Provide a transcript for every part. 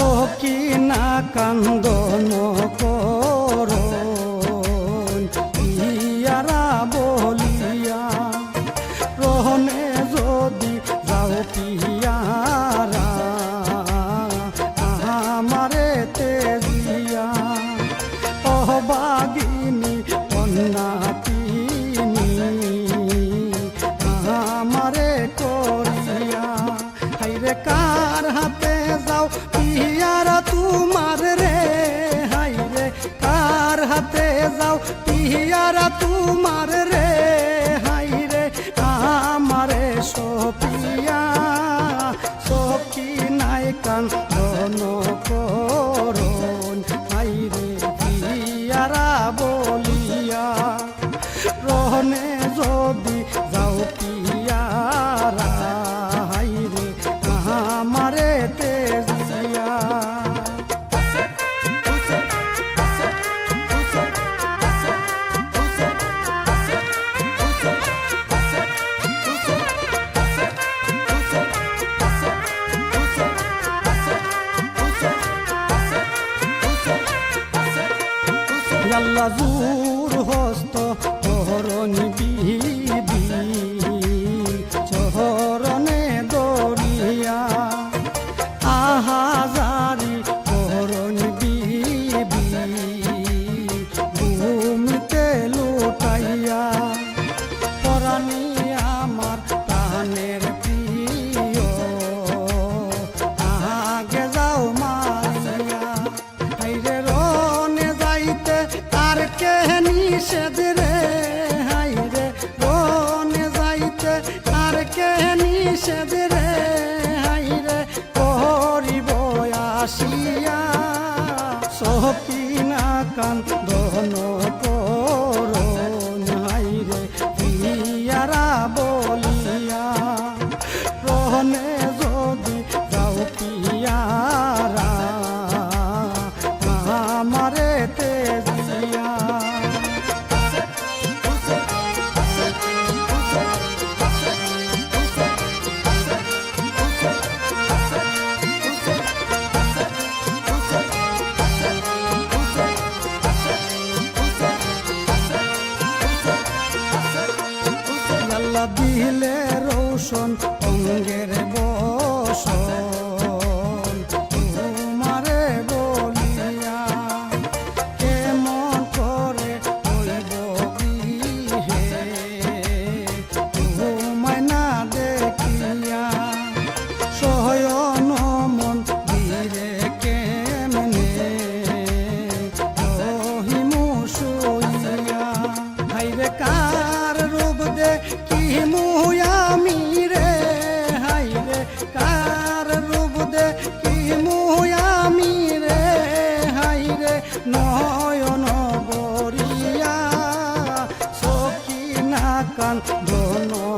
সকিনা কান্দন কর ইয়ারা বলিয়া রহনে যদি যাও পিয়ারা আমারে তেজিয়া। অহবাগিনী কন্যা তিনি আমারে করিয়া। হাইরে কার হাতে ના કાન દોહનો કો রঙের বল ধন।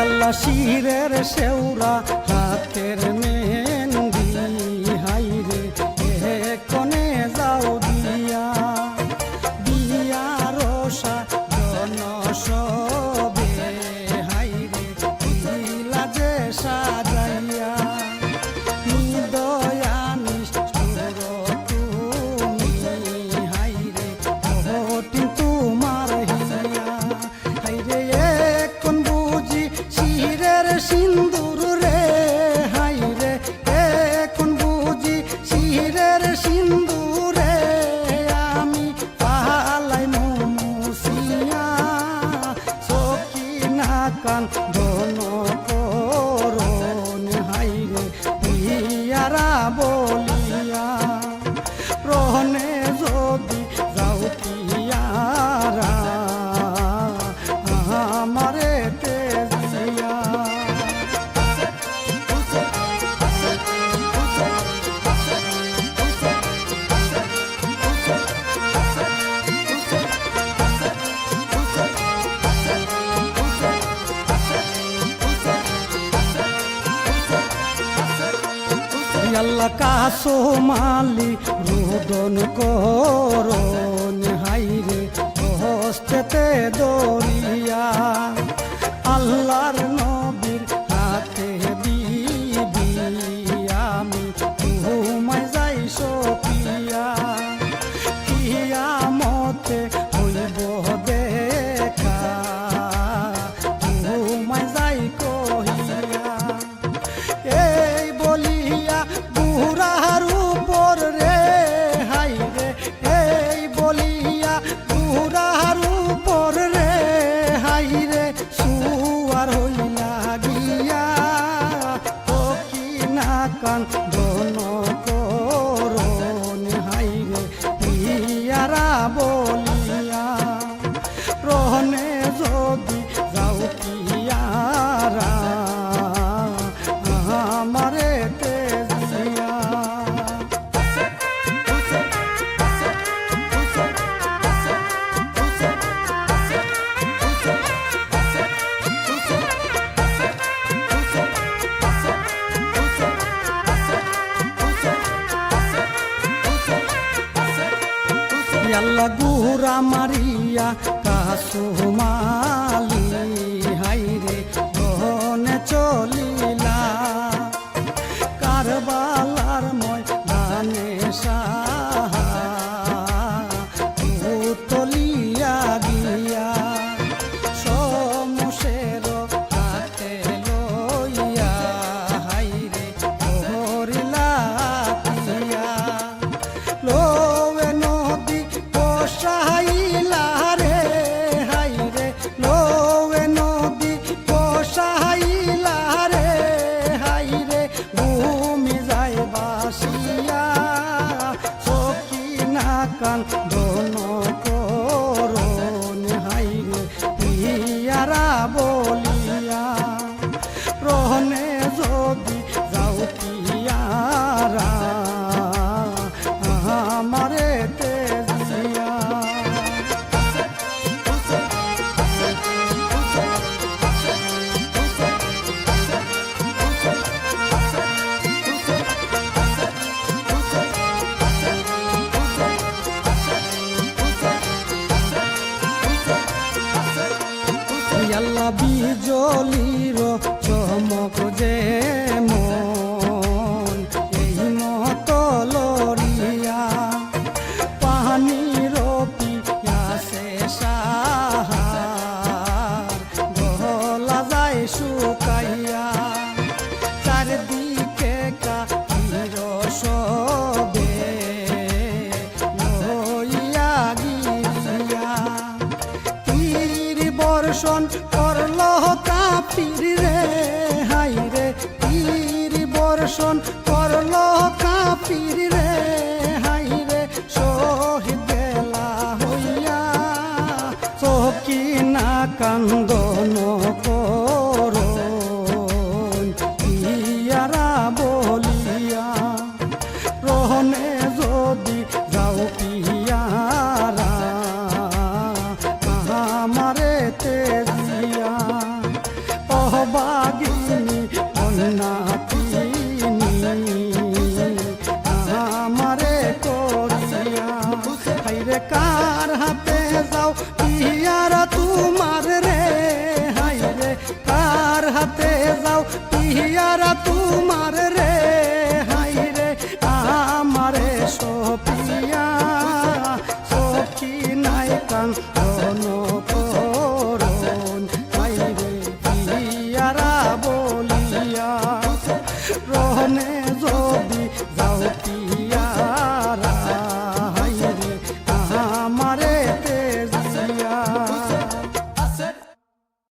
আল্লাহ শিরের শেওরা হাতের মে আল্লাহ কাসো মালি রোদন করন হাইরে হস্তেতে দরিয়া। আল্লাহর নবী গুরা মারিয়া কাসুমাল খোঁজে মন, এই মতলরিয়া পানি রপি আসে গলা যায় শুকাইয়া চারদিকে সবে লইয়া গিয়া। তীর বর্ষণ করল কাপির রে comes.